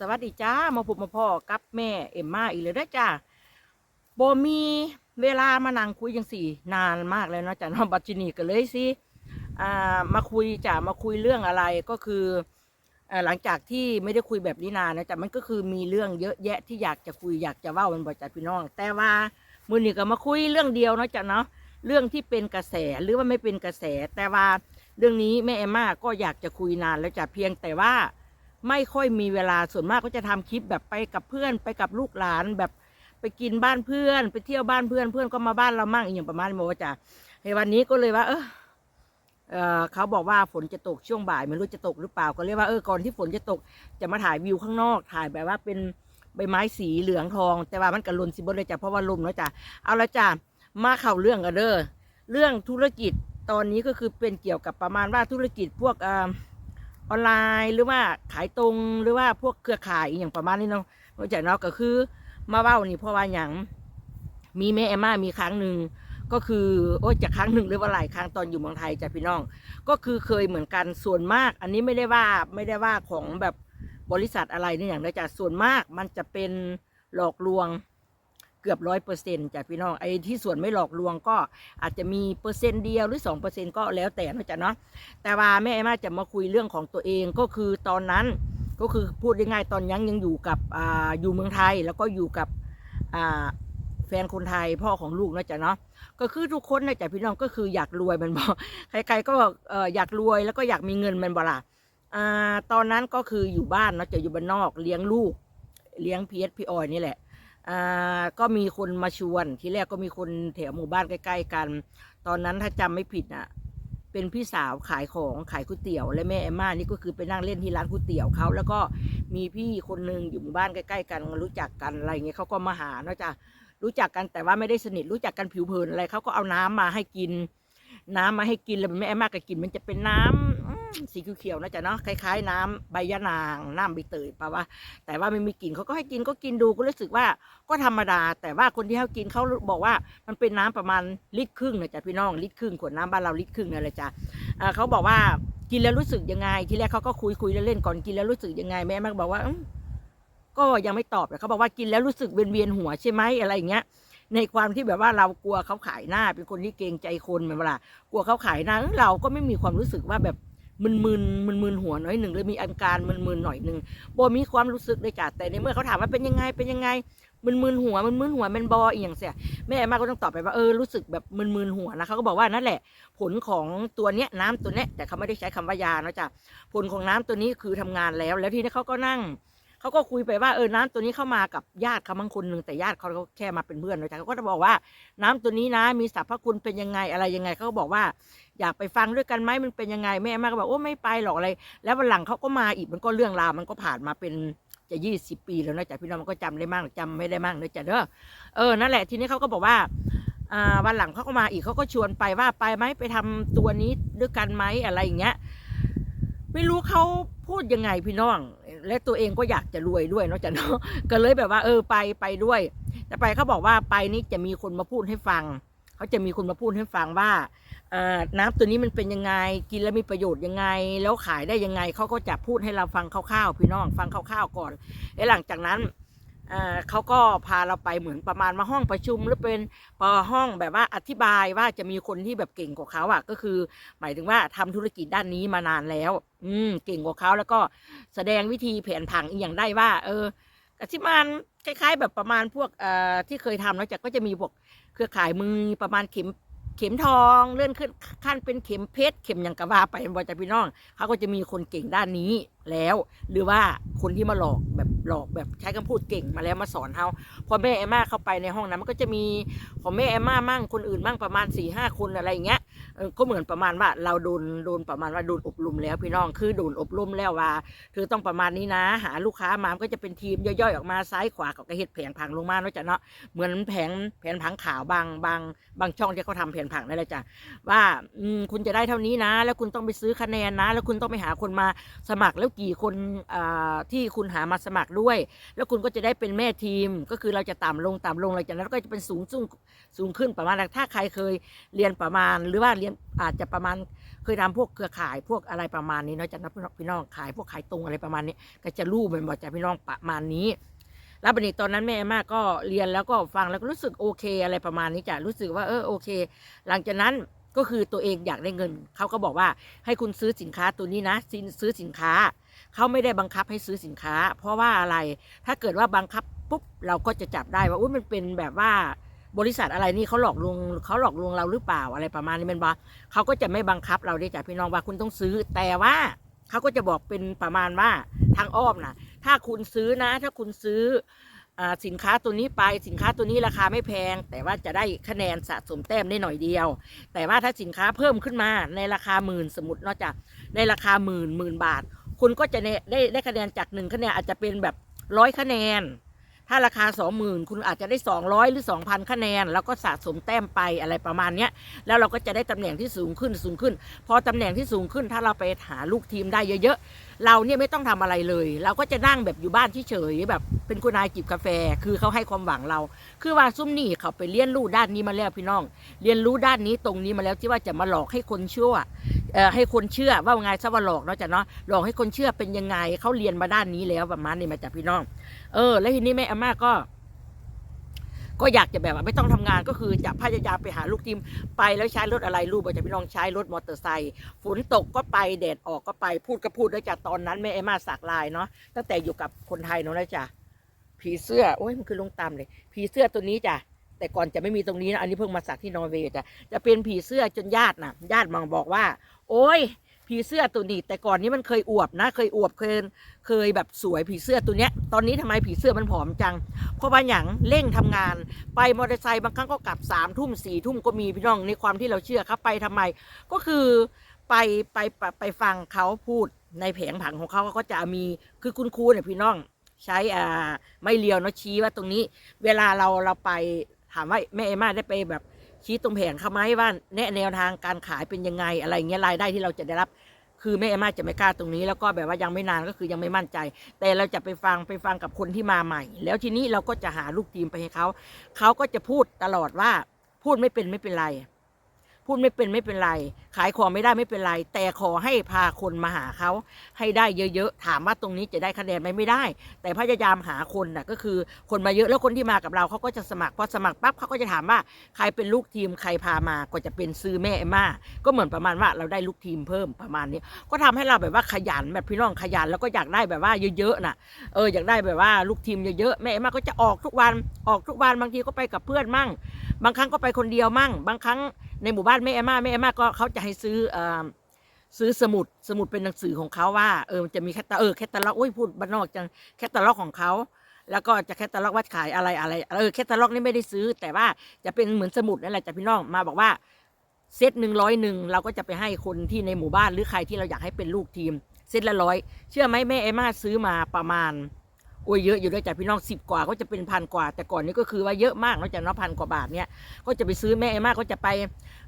สวัสดีจ้ามาพบมาพ่อกับแม่เอ็มมาอีกเลยนะจ้าโบมีเวลามานั่งคุยยังสี่นานมากแล้วเนาะจ้ะเน้องบัจจินีก็เลยสิอ่ามาคุยจ้ะมาคุยเรื่องอะไรก็คืออ่อหลังจากที่ไม่ได้คุยแบบนี้นานนะจ้ะมันก็คือมีเรื่องเยอะแยะที่อยากจะคุยอยากจะเว่ามันบ่จ้ะพี่น้อง แต่ว่ามือนี้ก็มาคุยเรื่องเดียวนะจ้ะเนาะเรื่องที่เป็นกระแสหรือว่าไม่เป็นกระแส แต่ว่าเรื่องนี้แม่เอมมาก็อยากจะคุยนานแล้วจ้ะเพียงแต่ว่า ไม่ค่อยมีเวลาส่วนมากก็จะทำคลิปแบบไปกับเพื่อนไปกับลูกหลานแบบไปกินบ้านเพื่อน ไปเที่ยวบ้านเพื่อนเพื่อนก็มาบ้านเรามั่งอย่างประมาณนี้ว่าจ้ะในวันนี้ก็เลยว่า เออเออเขาบอกว่าฝนจะตกช่วงบ่ายไม่รู้จะตกหรือเปล่าก็เรียกว่าเออก่อนที่ฝนจะตกจะมาถ่ายวิวข้างนอกถ่ายแบบว่าเป็นใบไม้สีเหลืองทอง แต่ว่ามันกระลุนสิบเลยจ้ะเพราะว่าลมเนาะจ้ะเอาละจ้ะมาเข้าเรื่องกันเด้อเรื่องธุรกิจตอนนี้ก็คือเป็นเกี่ยวกับประมาณว่าธุรกิจพวกเอ่อ ออนไลน์หรือว่าขายตรงหรือว่าพวกเครือข่ายอย่างประมาณนี้เนาะนอกจากเนาะก็คือมาเว้านี่เพราะว่าอย่างมีแม่แอมมามีครั้งหนึ่งก็คือโอ้จากครั้งหนึ่งหรือว่าหลายครั้งตอนอยู่เมืองไทยจ้ะพี่น้อง ก็คือเคยเหมือนกันส่วนมาก อันนี้ไม่ได้ว่าไม่ได้ว่าของแบบบริษัทอะไรนี่อย่างใดจ้ะส่วนมากมันจะเป็นหลอกลวง กือบร้อยเปอร์เซ็นต์จ้ะพี่น้องไอ้ที่ส่วนไม่หลอกลวงก็อาจจะมีเปอร์เซ็นต์เดียวหรือสองเปอร์เซ็นต์ก็แล้วแต่นะจ๊ะเนาะแต่ว่าแม่เอมมาจะมาคุยเรื่องของตัวเองก็คือตอนนั้นก็คือพูดง่ายๆตอนยังยังอยู่กับอ่าอยู่เมืองไทยแล้วก็อยู่กับอ่าแฟนคนไทยพ่อของลูกนะจ๊ะเนาะก็คือทุกคนนะจ๊ะพี่น้องก็คืออยากรวยมันบอกใครๆก็อยากรวยแล้วก็อยากมีเงินมันบ่ล่ะอ่าตอนนั้นก็คืออยู่บ้านเนาะจะอยู่บ้านนอกเลี้ยงลูก เลี้ยงพีเอสพีออยนี่แหละ ก็มีคนมาชวน ทีแรกก็มีคนแถวหมู่บ้านใกล้ ๆ กัน ตอนนั้นถ้าจำไม่ผิดอะเป็นพี่สาวขายของขายก๋วยเตี๋ยว และแม่แอมมานี่ก็คือไปนั่งเล่นที่ร้านก๋วยเตี๋ยวเขาแล้วก็มีพี่คนหนึ่งอยู่หมู่บ้านใกล้ๆกันรู้จักกันอะไรเงี้ยเขาก็มาหาเนาะจ้ะรู้จักกันแต่ว่าไม่ได้สนิทรู้จักกันผิวเผินอะไรเขาก็เอาน้ำมาให้กิน น้ำมาให้กินแล้วแม่แอมมาก็กินมันจะเป็นน้ำอืม สีเขียวๆนะจ๊ะเนาะคล้ายๆ น้ำใบยะนางน้ำใบเตยปะว่าแต่ว่าไม่มีกลิ่นเขาก็ให้กินก็กินดูก็รู้สึกว่าก็ธรรมดา แต่ว่าคนที่เขากินเขาบอกว่ามันเป็นน้ำประมาณลิตรครึ่งนะจ๊ะพี่น้องลิตรครึ่งขวดน้ำบ้านเราลิตรครึ่งนั่นแหละจ้ะเขาบอกว่ากินแล้วรู้สึกยังไง ทีแรกเขาก็คุยคุยเล่นๆก่อนกินแล้วรู้สึกยังไงแม่แม่ก็บอกว่าก็ยังไม่ตอบเลยเขาบอกว่ากินแล้วรู้สึกเวียนเวียนๆหัวใช่ไหมอะไรอย่างเงี้ยในความที่แบบว่าเรากลัวเขาขายหน้าเป็นคนที่เกรงใจคนเหมือนเวลากลัวเขาขายหน้าเอ้ยเราก็ไม่มีความรู้สึกว่าแบบ มึนมึนมึนมึนๆหัวหน่อยหนึ่งเลยมีอาการมึนมึนๆหน่อยหนึ่งโบมีความรู้สึกเลยจ้ะแต่ในเมื่อเขาถามว่าเป็นยังไงเป็นยังไงมึนมึนๆหัวมึนมึนๆหัวมันบออีกอย่างเสียแม่แอมมาก็ต้องตอบไปว่าเออรู้สึกแบบมึนๆหัวนะเขาก็บอกว่านั่นแหละ ผลของตัวเนี้ยน้ำตัวเนี้ยแต่เขาไม่ได้ใช้คำว่ายานะจ้ะผลของน้ำตัวนี้คือทำงานแล้ว แล้วทีนี้เขาก็นั่ง เขาก็คุยไปว่าเออน้ำตัวนี้เข้ามากับญาติเขาบางคนหนึ่งแต่ญาติเขาก็แค่มาเป็นเพื่อนนะจ๊ะเขาก็จะบอกว่าน้ำตัวนี้นะ มีสรรพคุณเป็นยังไงอะไรยังไงเขาก็บอกว่า อยากไปฟังด้วยกันไหมมันเป็นยังไงแม่ม่ก็บอกโอ้ไม่ไปหรอกอะไร แล้ววันหลังเขาก็มาอีกมันก็เรื่องราวมันก็ผ่านมาเป็นจะยี่สิบปีแล้วนะจ๊ะพี่น้องมันก็จำได้มั่งจำไม่ได้มั่งนะจ๊ะเด้อเออนั่นแหละทีนี้เขาก็บอกว่าอ่าวันหลังเขาก็มาอีกเขาก็ชวนไปว่าไปไหมไปทำตัวนี้ด้วยกันไหมอะไรอย่างเงี้ย ไม่รู้เขาพูดยังไงพี่น้อง และตัวเองก็อยากจะรวยด้วยเนาะจ๊ะเนาะก็เลยแบบว่า เออไปไปด้วย แต่ไปเขาบอกว่าไปนี้จะมีคนมาพูดให้ฟังเขาจะมีคนมาพูดให้ฟังว่าน้ำตัวนี้มันเป็นยังไงกินแล้วมีประโยชน์ยังไง แล้วขายได้ยังไงเขาก็จะพูดให้เราฟังคร่าวๆพี่น้องฟังคร่าวๆก่อนแล้วหลังจากนั้น เขาก็พาเราไปเหมือนประมาณมาห้องประชุมหรือเป็นพอห้องแบบว่าอธิบายว่าจะมีคนที่แบบเก่งกว่าเขาอะก็คือ หมายถึงว่าทำธุรกิจด้านนี้มานานแล้ว อืมเก่งกว่าเขาแล้วก็แสดงวิธีแผนผังอีกอย่างได้ว่า เออกสิมานคล้าย ๆ แบบประมาณพวกเอ่อที่เคยทำแล้วจากก็จะมีพวกเครือข่ายมือประมาณเข็ม เข็มทองเลื่อนขึ้นขั้นเป็นเข็มเพชรเข็มอย่างกะว่าไปบอจากพี่น้องเขาก็จะมีคนเก่งด้านนี้แล้ว หรือว่าคนที่มาหลอกแบบหลอกแบบใช้คำพูดเก่งมาแล้วมาสอนเขาพอแม่แอมมาเข้าไปในห้องนั้นมันก็จะมีของแม่แอมมามั่งคนอื่นมั่งประมาณสี่ห้าคนอะไรอย่างเงี้ย ก็เหมือนประมาณว่าเราโดนโดนประมาณว่าโดนอบรมแล้วพี่น้องคือโดนอบรมแล้วว่าเธอต้องประมาณนี้นะ หาลูกค้ามามันก็จะเป็นทีมย่อยๆออกมาซ้ายขวากับกระเฮ็ดแผนผังลงมาเนาะจ้ะเนาะเหมือนแผนแผนผังขาวบางบางบางช่องที่เขาทำแผนผังนั่นแหละจ้ะว่าอืคุณจะได้เท่านี้นะ แล้วคุณต้องไปซื้อคะแนนนะ แล้วคุณต้องไปหาคนมาสมัครแล้วกี่คนอ่าที่คุณหามาสมัครด้วย แล้วคุณก็จะได้เป็นแม่ทีมก็คือเราจะต่ำลงต่ำลงหลังจากนั้นก็จะเป็นสูงสูงสูงขึ้นประมาณนั้นถ้าใครเคยเรียนประมาณหรือว่าเรียนยนอาจจะประมาณเคยทำพวกเครือข่ายพวกอะไรประมาณนี้เนาะจากนั้นพี่น้องขายพวกขายตรงอะไรประมาณนี้ ก็จะรู้เป็นบอกจากพี่น้องประมาณนี้ แล้วบัดนี้ตอนนั้นแม่มากก็เรียนแล้วก็ฟังแล้วก็รู้สึกโอเคอะไรประมาณนี้จ้ะรู้สึกว่าเออโอเค หลังจากนั้นก็คือตัวเองอยากได้เงิน เขาก็บอกว่าให้คุณซื้อสินค้าตัวนี้นะซื้อสินค้า เขาไม่ได้บังคับให้ซื้อสินค้า เพราะว่าอะไรถ้าเกิดว่าบังคับปุ๊บเราก็จะจับได้ว่าอุ้ยมันเป็นแบบว่า บริษัทอะไรนี่เขาหลอกลวงเขาหลอกลวงเราหรือเปล่าอะไรประมาณนี้เป็นว่าเขาก็จะไม่บังคับเราได้จากพี่น้องว่าคุณต้องซื้อ แต่ว่าเขาก็จะบอกเป็นประมาณว่าทางอ้อมนะถ้าคุณซื้อนะ ถ้าคุณซื้ออสินค้าตัวนี้ไปสินค้าตัวนี้ราคาไม่แพง แต่ว่าจะได้คะแนนสะสมแต้มได้หน่อยเดียว แต่ว่าถ้าสินค้าเพิ่มขึ้นมาในราคาหมื่นสมมตินอกจากในราคาหมื่นหมื่นบาท คุณก็จะได้ได้คะแนนจากหนึ่งคะแนนอาจจะเป็นแบบร้อยคะแนน ถ้าราคาสองหมื่นคุณอาจจะได้สองร้อยหรือสองพันคะแนน แล้วก็สะสมแต้มไปอะไรประมาณนี้แล้วเราก็จะได้ตำแหน่งที่สูงขึ้นสูงขึ้น พอตำแหน่งที่สูงขึ้น ถ้าเราไปหาลูกทีมได้เยอะๆ เราเนี่ยไม่ต้องทำอะไรเลย เราก็จะนั่งแบบอยู่บ้านเฉยๆแบบเป็นคุณนายจิบกาแฟ คือเขาให้ความหวังเรา คือว่าซุ้มนี่เขาไปเรียนรู้ด้านนี้มาแล้วพี่น้อง เรียนรู้ด้านนี้ตรงนี้มาแล้วที่ว่าจะมาหลอกให้คนเชื่ออให้คนเชื่อว่าไงซะว่าหลอกเนาะจ้ะเนาะหลอกให้คนเชื่อเป็นยังไงเขาเรียนมาด้านนี้แล้วประมาณนี้มาจากพี่น้อง เออ แล้วทีนี้แม่อาม่าก็ ก็อยากจะแบบว่าไม่ต้องทำงานก็คือจะพยายามไปหาลูกทีมไปแล้วใช้รถอะไรลูกบอกจะพี่น้องใช้รถมอเตอร์ไซค์ฝนตกก็ไปแดดออกก็ไปพูดก็พูดแล้วจ้ะตอนนั้นแม่เอมมาสักลายเนาะตั้งแต่อยู่กับคนไทยเนาะนะจ้ะผีเสื้อโอ้ยมันคือลงตามเลย ผีเสื้อตัวนี้จ้ะแต่ก่อนจะไม่มีตรงนี้นะอันนี้เพิ่งมาสักที่นอร์เวย์จ้ะจะเป็นผีเสื้อจนญาตินะญาติมองบอกว่า โอ้ย ผีเสื้อตัวนี้ แต่ก่อนนี้มันเคยอวบนะ เคยอวบเคยเคยแบบสวยผีเสื้อตัวเนี้ย ตอนนี้ทำไมผีเสื้อมันผอมจัง เพราะว่าอย่างเร่งทำงาน ไปมอเตอร์ไซค์บางครั้งก็กลับสามทุ่มสี่ทุ่มก็มีพี่น้องในความที่เราเชื่อครับไปทำไม ก็คือไปไปไปไปฟังเขาพูดในแผงผังของเขาก็จะมีคือคุณครูเนี่ยพี่น้องใช้อ่าไม่เลียวเนาะชี้ว่าตรงนี้ เวลาเราเราไปถามว่าแม่เอม่าได้ไปแบบ ชี้ตรงแผงเขาไหมว่าแนะแนวทางการขายเป็นยังไงอะไรเงี้ยรายได้ที่เราจะได้รับ คือแม่เอมาจะไม่กล้าตรงนี้ แล้วก็แบบว่ายังไม่นานก็คือยังไม่มั่นใจ แต่เราจะไปฟังไปฟังกับคนที่มาใหม่ แล้วทีนี้เราก็จะหาลูกทีมไปให้เขาเขาก็จะพูดตลอดว่าพูดไม่เป็นไม่เป็นไร พูดไม่เป็นไม่เป็นไร ขายของไม่ได้ไม่เป็นไร แต่ขอให้พาคนมาหาเขาให้ได้เยอะๆ ถามว่าตรงนี้จะได้คะแนนไหมไม่ได้ แต่พยายามหาคนน่ะก็คือคนมาเยอะแล้วคนที่มากับเราเขาก็จะสมัครพอสมัครปั๊บเขาก็จะถามว่าใครเป็นลูกทีมใครพามาก็จะเป็นซื้อแม่เอมม่าก็เหมือนประมาณว่าเราได้ลูกทีมเพิ่มประมาณนี้ ก็ทำให้เราแบบว่าขยันแบบพี่น้องขยันแล้วก็อยากได้แบบว่าเยอะๆน่ะเอออยากได้แบบว่าลูกทีมเยอะๆแม่เอมาก็จะออกทุกวันออกทุกวันบางทีก็ไปกับเพื่อนมั่ง บางครั้งก็ไปคนเดียวมั่ง บางครั้งในหมู่บ้านแม่เอมม่าแม่เอมม่าก็เขาจะให้ซื้อเอ่อซื้อสมุดสมุดเป็นหนังสือของเขาว่าเออมันจะมีแคตตาเออแคตตาล็อกโอ้ยพูดบ้านนอกจังแคตตาล็อกของเขาแล้วก็จะแคตตาล็อกว่าขายอะไรอะไรเออแคตตาล็อกนี่ไม่ได้ซื้อ แต่ว่าจะเป็นเหมือนสมุดนั่นแหละจ้ะพี่น้องมาบอกว่าเซตหนึ่งร้อยหนึ่งเราก็จะไปให้คนที่ในหมู่บ้านหรือใครที่เราอยากให้เป็นลูกทีม เซตละร้อยเชื่อไหมแม่เอม่าซื้อมาประมาณโอ้ยเยอะอยู่ด้วยจ้ะพี่น้องสิบกว่าก็จะเป็นพันกว่า แต่ก่อนนี้ก็คือว่าเยอะมากเนอกจากนาะพันกว่าบาทเนี่ยก็จะไปซื้อแม่เอมม่าก็จะไป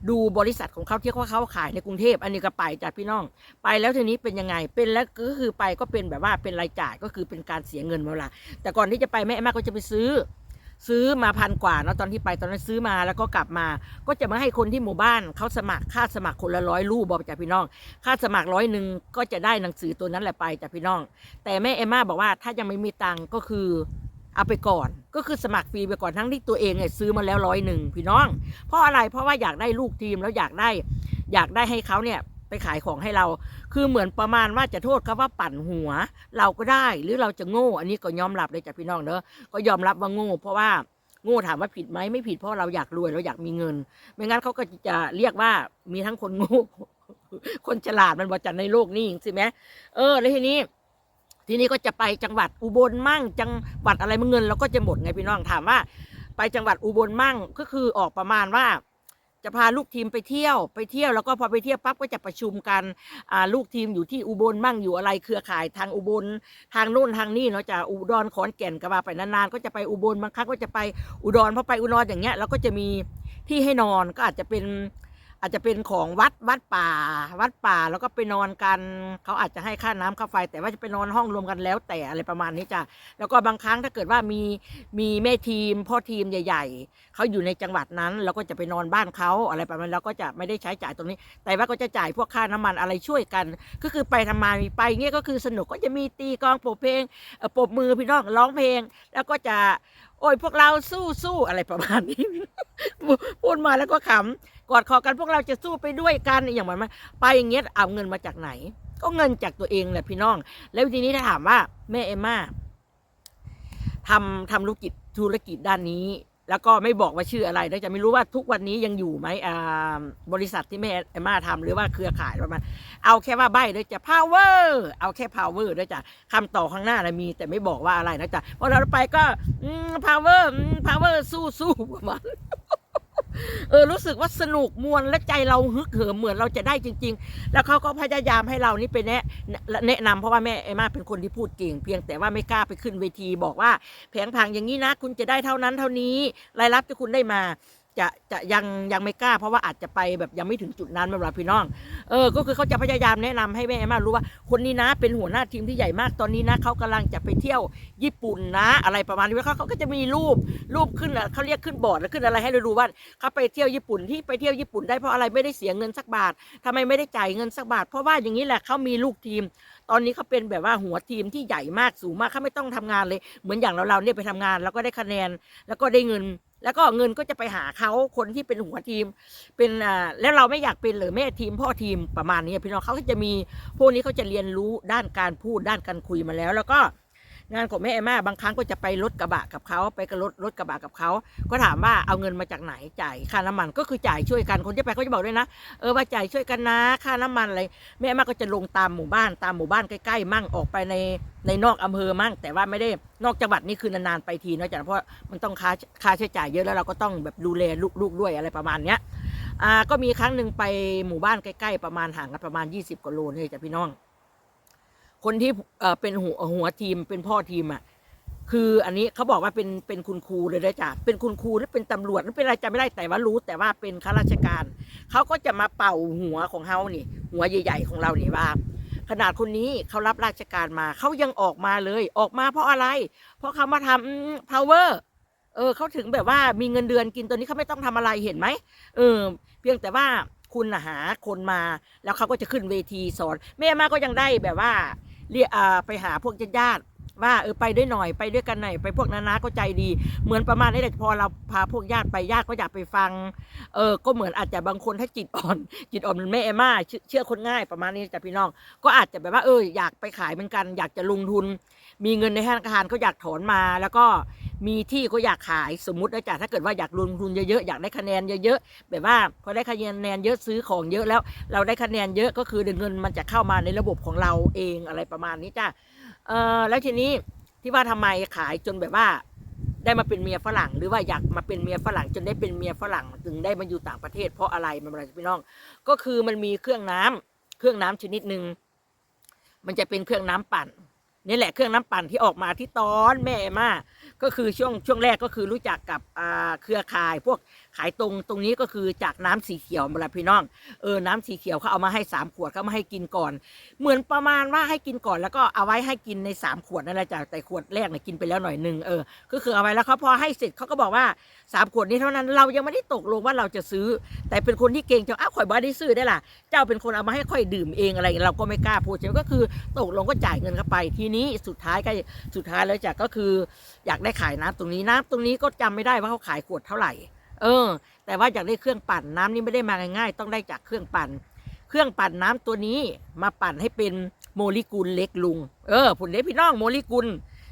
ดูบริษัทของเขาที่เขาเขาขายในกรุงเทพอันนี้ก็ไปจ้ะพี่น้อง ไปแล้วทีนี้เป็นยังไงเป็นแล้วก็คือไปก็เป็นแบบว่าเป็นรายจ่ายก็คือเป็นการเสียเงินเวลาแต่ก่อนที่จะไปแม่เอมม่าก็จะไปซื้อ ซื้อมาพันกว่าเนาะตอนที่ไปตอนนั้นซื้อมาแล้วก็กลับมา ก็จะมาให้คนที่หมู่บ้านเขาสมัครค่าสมัครคนละร้อยรูปบอกจ้ะพี่น้อง ค่าสมัครร้อยหนึ่งก็จะได้หนังสือตัวนั้นแหละไปจ้ะพี่น้อง แต่แม่เอมม่าบอกว่าถ้ายังไม่มีตังก็คือ เอาไปก่อน ก็คือสมัครฟรีไปก่อนทั้งที่ตัวเองเนี่ยซื้อมาแล้วร้อยหนึ่งพี่น้อง เพราะอะไรเพราะว่าอยากได้ลูกทีมแล้วอยากได้ อยากได้ให้เขาเนี่ยไปขายของให้เรา คือเหมือนประมาณว่าจะโทษเขาว่าปั่นหัว เราก็ได้หรือเราจะโง่ อันนี้ก็ยอมรับเลยจ้ะพี่น้องเนอะก็ยอมรับว่าโง่ เพราะว่าโง่ถามว่าผิดไหมไม่ผิดเพราะเราอยากรวยเราอยากมีเงิน ไม่งั้นเขาก็จะเรียกว่ามีทั้งคนโง่ คนฉลาดมันบอจันในโลกนี้ใช่ไหมเออแล้วทีนี้ ทีนี้ก็จะไปจังหวัดอุบลมั่ง จังหวัดอะไรมันเงินเราก็จะหมดไงพี่น้องถามว่า ไปจังหวัดอุบลมั่งก็คือออกประมาณว่า จะพาลูกทีมไปเที่ยวไปเที่ยวแล้วก็พอไปเที่ยวปั๊บก็จะประชุมกันลูกทีมอยู่ที่อุบลมั่งอยู่อะไรเครือข่ายทางอุบลทางโน่นทางนี่เนาะจะอุดรขอนแก่นก็ว่าไปนานๆก็จะไปอุบลบางครั้งก็จะไปอุดรพอไปอุดรอย่างเงี้ยเราก็จะมีที่ให้นอนก็อาจจะเป็น อาจจะเป็นของวัดวัดป่า วัดป่าแล้วก็ไปนอนกัน เขาอาจจะให้ค่าน้ำค่าไฟ แต่ว่าจะไปนอนห้องรวมกันแล้ว แต่อะไรประมาณนี้จ้ะแล้วก็บางครั้งถ้าเกิดว่ามีมีแม่ทีมพ่อทีมใหญ่ ๆเขาอยู่ในจังหวัดนั้นเราก็จะไปนอนบ้านเขาอะไรประมาณนั้เราก็จะไม่ได้ใช้จ่ายตรงนี้ แต่ว่าก็จะจ่ายพวกค่าน้ำมันอะไรช่วยกัน ก็คือไปทำมาไปเงี้ยก็คือสนุกก็จะมีตีกองปรบเพลงเอ่อปรบมือพี่น้องร้องเพลง แล้วก็จะโอ้ยพวกเราสู้สู้อะไรประมาณนี้พูดมาแล้วก็ขำ กอดคอกันพวกเราจะสู้ไปด้วยกันอย่างมันมาไปอย่างเงี้ยเอาเงินมาจากไหน ก็เงินจากตัวเองแหละพี่น้อง แล้วทีนี้ถ้าถามว่าแม่เอมม่าทำทำธุรกิจธุรกิจด้านนี้ แล้วก็ไม่บอกว่าชื่ออะไรแล้วจะไม่รู้ว่าทุกวันนี้ยังอยู่ไหมอ่าบริษัทที่แม่เอมม่าทำหรือว่าเครือข่ายประมาณเอาแค่ว่าใบด้วยจะ power เอาแค่ power ด้วยจ้ะคำต่อข้างหน้านะมี แต่ไม่บอกว่าอะไรนะจ๊ะพอเราไปก็ power power สู้สู้ประมาณ เออรู้สึกว่าสนุกมวนและใจเราฮึกเหิมเหมือนเราจะได้จริง ๆ แล้วเขาก็พยายามให้เรานี่ไปแนะแนะนำเพราะว่าแม่ไอมมาเป็นคนที่พูดเก่งเพียงแต่ว่าไม่กล้าไปขึ้นเวที บอกว่าแผงผังอย่างนี้นะ คุณจะได้เท่านั้นเท่านี้รายรับที่คุณได้มา จะจะยังยังไม่กล้า เพราะว่าอาจจะไปแบบยังไม่ถึงจุดนั้นไม่เป็นไรพี่น้อง เออ ก็คือเขาจะพยายามแนะนำให้แม่เอมมารู้ว่า คนนี้นะเป็นหัวหน้าทีมที่ใหญ่มากตอนนี้นะเขากำลังจะไปเที่ยวญี่ปุ่นนะ อะไรประมาณนี้เขาเขาก็จะมีรูปรูปขึ้นเขาเรียกขึ้นบอร์ดแล้วขึ้นอะไรให้เราดูว่าเขาไปเที่ยวญี่ปุ่นที่ไปเที่ยวญี่ปุ่นได้เพราะอะไรไม่ได้เสียเงินสักบาททำไมไม่ได้จ่ายเงินสักบาท เพราะว่าอย่างนี้แหละเขามีลูกทีม ตอนนี้เขาเป็นแบบว่าหัวทีมที่ใหญ่มากสูงมากเขาไม่ต้องทำงานเลย เหมือนอย่างเราเราเนี่ยไปทำงาน แล้วก็ได้คะแนนแล้วก็ได้เงิน แล้วก็เงินก็จะไปหาเขาคนที่เป็นหัวทีม เป็นอ่าแล้วเราไม่อยากเป็นหรือแม่ทีมพ่อทีมประมาณนี้พี่น้องเขาก็จะมีพวกนี้เขาจะเรียนรู้ด้านการพูดด้านการคุยมาแล้ว แล้วก็ งานของแม่เอม่าบางครั้งก็จะไปรถกระบะกับเขาไปกับรถรถกระบะกับเขาก็ถามว่าเอาเงินมาจากไหนจ่ายค่าน้ำมันก็คือจ่ายช่วยกันคนที่ไปเขาจะบอกด้วยนะเออว่าจ่ายช่วยกันนะค่าน้ำมันอะไรแม่เอมม่าก็จะลงตามหมู่บ้านตามหมู่บ้านใกล้ๆมั่งออกไปในในนอกอำเภอมั่ง แต่ว่าไม่ได้นอกจังหวัดนี่คือนานๆไปทีนะจ๊ะเพราะมันต้องค่าค่าใช้จ่ายเยอะแล้วเราก็ต้องแบบดูแลลูกๆด้วยอะไรประมาณเนี้ยอ่าก็มีครั้งหนึ่งไปหมู่บ้านใกล้ๆประมาณห่างกันประมาณ 20กว่าโลนี่จ้ะพี่น้อง คนที่เป็นหัวหัวทีมเป็นพ่อทีมอะคืออันนี้เขาบอกว่าเป็นเป็นคุณครูเลยนะจ๊ะเป็นคุณครูหรือเป็นตำรวจหรือเป็นอะไรจำไม่ได้แต่ว่ารู้ แต่ว่าเป็นข้าราชการเขาก็จะมาเป่าหัวของเขานี่ หัวใหญ่ๆของเรานี่ว่า ขนาดคนนี้เขารับราชการมาเขายังออกมาเลยออกมาเพราะอะไร เพราะเขามาทำ power เออเขาถึงแบบว่ามีเงินเดือนกินตัวนี้เขาไม่ต้องทำอะไรเห็นไหมเออ เพียงแต่ว่าคุณหาคนมา แล้วเขาก็จะขึ้นเวทีสอน แม่มาก็ยังได้แบบว่า เรียกไปหาพวกญาติว่าเออไปด้วยหน่อยไปด้วยกันหน่อยไปพวกนานาก็ใจดี เหมือนประมาณนี้แหละพอเราพาพวกญาติไปญาติก็อยากไปฟังเออก็เหมือนอาจจะบางคนถ้าจิตอ่อน จิตอ่อนมันไม่เอม่าเชื่อเชื่อคนง่ายประมาณนี้จ้ะพี่น้อง ก็อาจจะแบบว่าเอออยากไปขายเหมือนกัน อยากจะลงทุน มีเงินในธนาคารก็อยากถอนมาแล้วก็ มีที่ก็อยากขายสมมตินะจ๊ะถ้าเกิดว่าอยากลงทุนเยอะๆอยากได้คะแนนเยอะๆแบบว่าพอได้คะแนนเยอะซื้อของเยอะแล้ว เราได้คะแนนเยอะก็คือเงินมันจะเข้ามาในระบบของเราเองอะไรประมาณนี้จ้ะเออแล้วทีนี้ที่ว่าทำไมขายจนแบบว่าได้มาเป็นเมียฝรั่งหรือว่าอยากมาเป็นเมียฝรั่งจนได้เป็นเมียฝรั่งถึงได้มาอยู่ต่างประเทศ เพราะอะไรมันอะไรพี่น้อง ก็คือมันมีเครื่องน้ำเครื่องน้ำชนิดหนึ่งมันจะเป็นเครื่องน้ำปั่นนี่แหละเครื่องน้ำปั่นที่ออกมาที่ตอนแม่มา ก็คือช่วงช่วงแรกก็คือรู้จักกับเครือข่ายพวก ขายตรงตรงนี้ก็คือจากน้ำสีเขียวมาละพี่น้องเออน้ำสีเขียวเขาเอามาให้สามขวดเขามาให้กินก่อน เหมือนประมาณว่าให้กินก่อนแล้วก็เอาไว้ให้กินในสามขวดนั่นแหละจ้ะแต่ขวดแรกเนี่ยกินไปแล้วหน่อยหนึ่งเออก็คือเอาไว้แล้วเขาพอให้เสร็จเขาก็บอกว่าสามขวดนี้เท่านั้นเรายังไม่ได้ตกลงว่าเราจะซื้อ แต่เป็นคนที่เก่งจังอ้าวข่อยบ่ได้ซื้อได้ล่ะ เจ้าเป็นคนเอามาให้ค่อยดื่มเองอะไรเราก็ไม่กล้าพูดใช่ไหมก็คือตกลงก็จ่ายเงินเข้าไปทีนี้สุดท้ายก็สุดท้ายแล้วจ้ะก็คือ อยากได้ขายน้ำตรงนี้น้ำตรงนี้ก็จำไม่ได้ว่าเขาขายขวดเท่าไหร่ เออ แต่ว่าอยากได้เครื่องปั่นน้ำนี่ไม่ได้มาง่ายๆ ต้องได้จากเครื่องปั่น เครื่องปั่นน้ำตัวนี้มาปั่นให้เป็นโมเลกุลเล็กลุง เออผุนเล็กพี่น้องโมเลกุล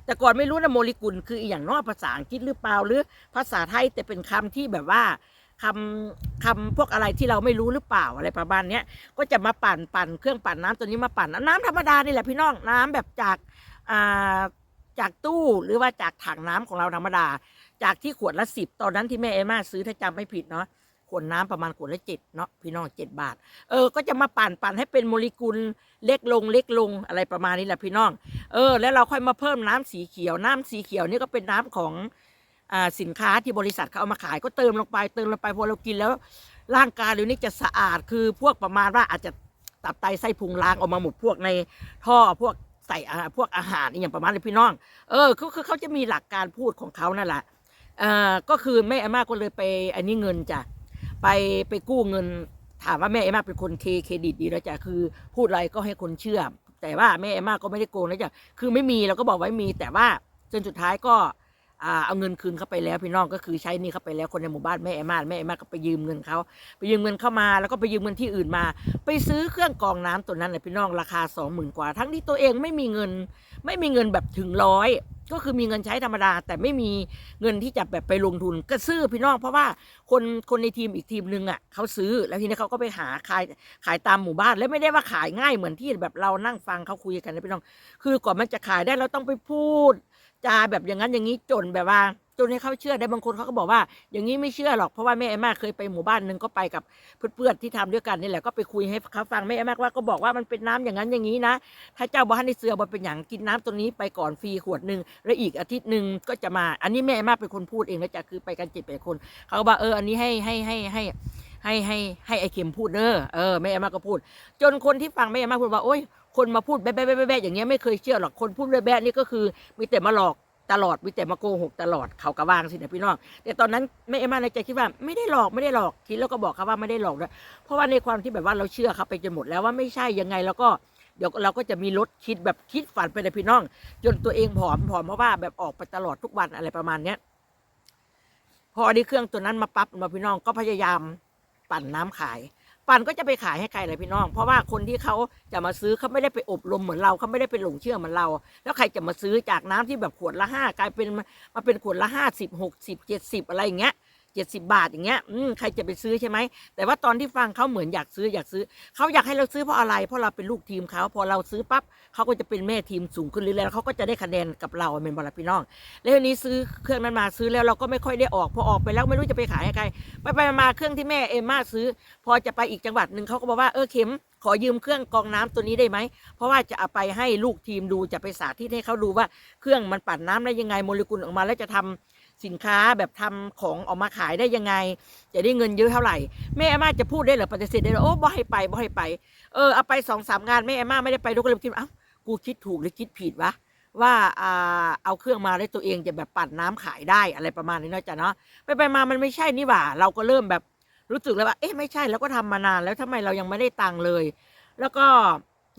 แต่ก่อนไม่รู้นะโมเลกุลคืออย่างนอกภาษาอังกฤษหรือเปล่าหรือภาษาไทยแต่เป็นคำที่แบบว่าคำคำพวกอะไรที่เราไม่รู้หรือเปล่าอะไรประมาณเนี้ยก็จะมาปั่นปั่นเครื่องปั่นน้ำตัวนี้มาปั่นน้ำธรรมดานี่แหละพี่น้องน้ำแบบจากอ่าจากตู้หรือว่าจากถังน้ำของเราธรรมดา จากที่ขวดละสิบตอนนั้นที่แม่เอม่าซื้อถ้าจำไม่ผิดเนาะขวดน้ำประมาณขวดละเจ็ดเนาะพี่น้องเจ็ดบาท เออ ก็จะมาปั่นปั่นให้เป็นโมเลกุลเล็กลงเล็กลงอะไรประมาณนี้แหละพี่น้อง เออ แล้วเราค่อยมาเพิ่มน้ำสีเขียว น้ำสีเขียวนี่ก็เป็นน้ำของอ่าสินค้าที่บริษัทเขาเอามาขายก็เติมลงไปเติมลงไปพอเรากินแล้ว ร่างกายเดี๋ยวนี้จะสะอาดคือพวกประมาณว่าอาจจะตับไตไส้พุงล้างออกมาหมดพวกในท่อพวกใส่พวกอาหารอย่างประมาณนี้พี่น้อง เออคือคือเขาจะมีหลักการพูดของเขานั่นแหละ อ่าก็คือแม่เอมมาก็เลยไป อันนี้เงินจ้ะไปไปกู้เงิน ถามว่าแม่เอมมาเป็นคนเคเครดิตดีแล้วจ้ะคือพูดอะไรก็ให้คนเชื่อ แต่ว่าแม่เอมมาก็ไม่ได้โกงนะจ้ะคือไม่มีเราก็บอกไว้มีแต่ว่าจนสุดท้ายก็ เอาเงินคืนเข้าไปแล้วพี่น้องก็คือใช้นี่เข้าไปแล้วคนในหมู่บ้านแม่เอมมาแม่เอมมาก็ไปยืมเงินเขาไปยืมเงินเข้ามาแล้วก็ไปยืมเงินที่อื่นมา ไปซื้อเครื่องกรองน้ำตัวนั้นเลยพี่น้องราคาสองหมื่นกว่า ทั้งที่ตัวเองไม่มีเงิน ไม่มีเงินแบบถึงร้อยก็คือมีเงินใช้ธรรมดา แต่ไม่มีเงินที่จะแบบไปลงทุนก็ซื้อพี่น้อง เพราะว่าคนคนในทีมอีกทีมหนึ่งอะเขาซื้อแล้วทีนี้เขาก็ไปหาขายขายตามหมู่บ้าน แล้วไม่ได้ว่าขายง่ายเหมือนที่แบบเรานั่งฟังเขาคุยกันนะพี่น้อง คือก่อนมันจะขายได้เราต้องไปพูด จาแบบอย่างนั้นอย่างนี้จนแบบว่า จนให้เขาเชื่อได้บางคนเขาก็บอกว่า อย่างนี้ไม่เชื่อหรอกเพราะว่าแม่เอมมาเคยไปหมู่บ้านหนึ่งก็ไปกับเพื่อนๆที่ทำด้วยกันนี่แหละก็ไปคุยให้เขาฟังแม่เอมมาว่าก็บอกว่ามันเป็นน้ำอย่างนั้นอย่างนี้นะ ถ้าเจ้าบ้านในเสือมาเป็นอย่างกินน้ำตัวนี้ไปก่อนฟรีขวดหนึ่งแล้วอีกอาทิตย์หนึ่งก็จะมา อันนี้แม่เอมมาเป็นคนพูดเองนะจ๊ะคือไปกันเจ็ดแปดคนเขาก็บอกเอออันนี้ให้ให้ให้ให้ให้ให้ให้ไอเข็มพูดเนอะเออแม่เอมมาก็พูด จนคนที่ฟังแม่เอมมาพูดว่าโอ๊ย คนมาพูดแบ๊ะแบ๊ะแบ๊ะอย่างเงี้ยไม่เคยเชื่อหรอกคนพูดแบ๊ะแบ๊ะนี่ก็คือมีแต่มาหลอกตลอดมีแต่มาโกหกตลอดเขากระวางสินะพี่น้องแต่ตอนนั้นแม่เอมมาในใจคิดว่าไม่ได้หลอกไม่ได้หลอกคิดแล้วก็บอกเขาว่าไม่ได้หลอกนะเพราะว่าในความที่แบบว่าเราเชื่อเขาไปจนหมดแล้วว่าไม่ใช่ยังไงแล้วก็เดี๋ยวเราก็จะมีรถคิดแบบคิดฝันไปเลยพี่น้อง จนตัวเองผอมผอมเพราะว่าแบบออกไปตลอดทุกวันอะไรประมาณเนี้ยพออันนี้เครื่องตัวนั้นมาปั๊บมาพี่น้องก็พยายามปั่นน้ำขาย ปันก็จะไปขายให้ใครเลยพี่น้อง เพราะว่าคนที่เขาจะมาซื้อเขาไม่ได้ไปอบรมเหมือนเราเขาไม่ได้ไปหลงเชื่อเหมือนเรา แล้วใครจะมาซื้อจากน้ำที่แบบขวดละห้ากลายเป็นมาเป็นขวดละห้าสิบหกสิบเจ็ดสิบอะไรอย่างเงี้ย เจ็ดสิบาทอย่างเงี้ยอืมใครจะไปซื้อใช่ไหม แต่ว่าตอนที่ฟังเขาเหมือนอยากซื้ออยากซื้อ เขาอยากให้เราซื้อเพราะอะไร เพราะเราเป็นลูกทีมเขาพอเราซื้อปั๊บเขาก็จะเป็นแม่ทีมสูงขึ้นเรื่อยๆแล้วเขาก็จะได้คะแนนกับเราเป็นบอลพี่น้อง แล้วทีนี้ซื้อเครื่องนั้นมาซื้อแล้วเราก็ไม่ค่อยได้ออกพอออกไปแล้วไม่รู้จะไปขายให้ใครไปไปมาเครื่องที่แม่เอมมาซื้อ พอจะไปอีกจังหวัดหนึ่งเขาก็บอกว่าเออเข็มขอยืมเครื่องกรองน้ำตัวนี้ได้ไหม เพราะว่าจะเอาไปให้ลูกทีมดูจะไปสาธิตให้เขาดูว่าเครื่องมันปั่นน้ำได้ยังไงโมเลกุลออกมาแล้วจะทำ สินค้าแบบทำของออกมาขายได้ยังไง จะได้เงินเยอะเท่าไหร่แม่เอมมาจะพูดได้หรือปฏิเสธได้หรอโอ้บ่ให้ไปบ่ให้ไปเออเอาไปสองสามงานแม่เอมมาไม่ได้ไปทุกเลยคิดว่าเอ้ากูคิดถูกหรือคิดผิดวะว่าอ่าเอาเครื่องมาแล้วตัวเองจะแบบปั่นน้ำขายได้อะไรประมาณนี้นะจ๊ะเนาะไปไปมามันไม่ใช่นี่หว่า เราก็เริ่มแบบรู้สึกแล้วว่าเอ๊ะไม่ใช่แล้วก็ทำมานานแล้วทำไมเรายังไม่ได้ตังค์เลย แล้วก็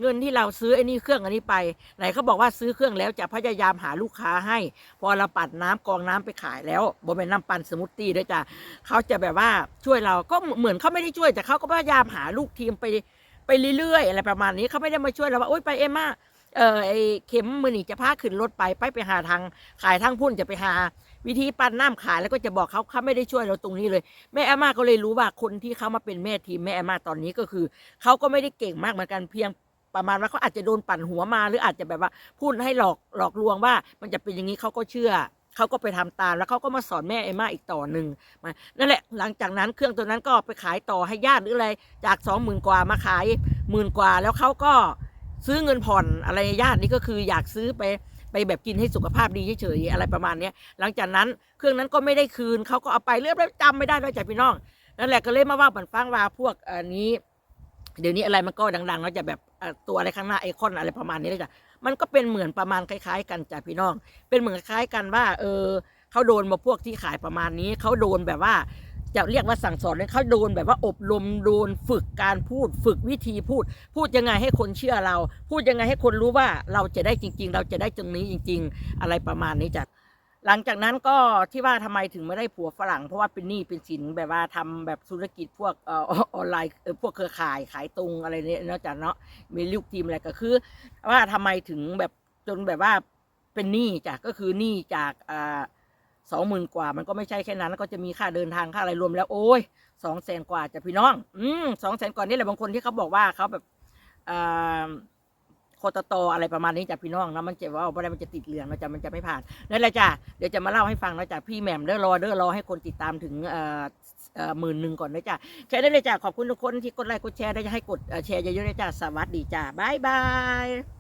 เงินที่เราซื้อไอ้นี่เครื่องอันนี้ไป ไหนเขาบอกว่าซื้อเครื่องแล้วจะพยายามหาลูกค้าให้ พอเราปั่นน้ำกองน้ำไปขายแล้วบนเป็นน้ำปั่นสมูทตี้ด้วยจ้ะเขาจะแบบว่าช่วยเราก็เหมือนเขาไม่ได้ช่วยแต่เขาก็พยายามหาลูกทีมไปไปเรื่อยๆอะไรประมาณนี้เขาไม่ได้มาช่วยเราว่าโอ๊ยไปเอ็มมาเออไอเข็มมือนี่จะพาขึ้นรถไปไปไปหาทางขายทางพุ่นจะไปหาวิธีปั้นน้ำขายแล้วก็จะบอกเขาเขาไม่ได้ช่วยเราตรงนี้เลย แม่แอมมาก็เลยรู้ว่าคนที่เขามาเป็นแม่ทีมแม่แอมมาตอนนี้ก็คือเขาก็ไม่ได้เก่งมากเหมือนกันเพียง ประมาณว่าเขาอาจจะโดนปั่นหัวมา หรืออาจจะแบบว่าพูดให้หลอกหลอกลวงว่า มันจะเป็นอย่างนี้เขาก็เชื่อเขาก็ไปทำตามแล้วเขาก็มาสอนแม่เอมมาอีกต่อหนึ่งมานั่นแหละหลังจากนั้นเครื่องตัวนั้นก็ไปขายต่อให้ญาติหรืออะไรจากสองหมื่นกว่ามาขายหมื่นกว่าแล้วเขาก็ซื้อเงินผ่อนอะไรญาตินี่ก็คืออยากซื้อไปไปแบบกินให้สุขภาพดีเฉยๆอะไรประมาณเนี้ยหลังจากนั้นเครื่องนั้นก็ไม่ได้คืนเขาก็เอาไปเรื่อยๆจำไม่ได้ด้วยจากพี่น้องนั่นแหละก็เลยมาว่าบันฟังว่าพวกอันนี้ เดี๋ยวนี้อะไรมันก็ดังๆแล้วจะแบบตัวอะไรข้างหน้าไอคอนอะไรประมาณนี้เลยจ้ะมันก็เป็นเหมือนประมาณคล้าย ๆ กันจ้ะพี่น้อง เป็นเหมือนคล้ายกันว่า เออเขาโดนมาพวกที่ขายประมาณนี้เขาโดนแบบว่าจะเรียกว่าสั่งสอนเลยเขาโดนแบบว่าอบรมโดนฝึกการพูด ฝึกวิธีพูด พูดยังไงให้คนเชื่อเรา พูดยังไงให้คนรู้ว่าเราจะได้จริง ๆ เราจะได้ตรงนี้จริง ๆ อะไรประมาณนี้จ้ะ หลังจากนั้นก็ที่ว่าทำไมถึงไม่ได้ผัวฝรั่ง เพราะว่าเป็นหนี้เป็นสินแบบว่าทำแบบธุรกิจพวกออนไลน์พวกเครือข่ายขายตรงอะไรเนี่ยนาะจ้ะเนาะมีลูกทีมอะไรก็คือ ว่าทำไมถึงแบบจนแบบว่าเป็นหนี้จ้ะก็คือหนี้จากอ่าสองหมื่นกว่ามันก็ไม่ใช่แค่นั้นก็จะมีค่าเดินทางค่าอะไรรวมแล้วโอ้ยสองแสนกว่าจะพี่น้อง อืมสองแสนกว่านี่แหละบางคนที่เขาบอกว่าเขาแบบอ่า โคตโตอะไรประมาณนี้จ้ะพี่น้องนะมันจะว่าอะไรมันจะติดเหลืองนะจ๊ะมันจะไม่ผ่านนั่นแหละจ้ะเดี๋ยวจะมาเล่าให้ฟังนะจ๊ะพี่แหม่มเด้อรอเด้อรอให้คนติดตามถึงเอ่อเออหมื่นหนึ่งก่อนนะจ๊ะแค่นั้นเลยจ้ะขอบคุณทุกคนที่กดไลค์กดแชร์ได้จะให้กดแชร์เยอะๆนะจ๊ะสวัสดีจ้ะบายบาย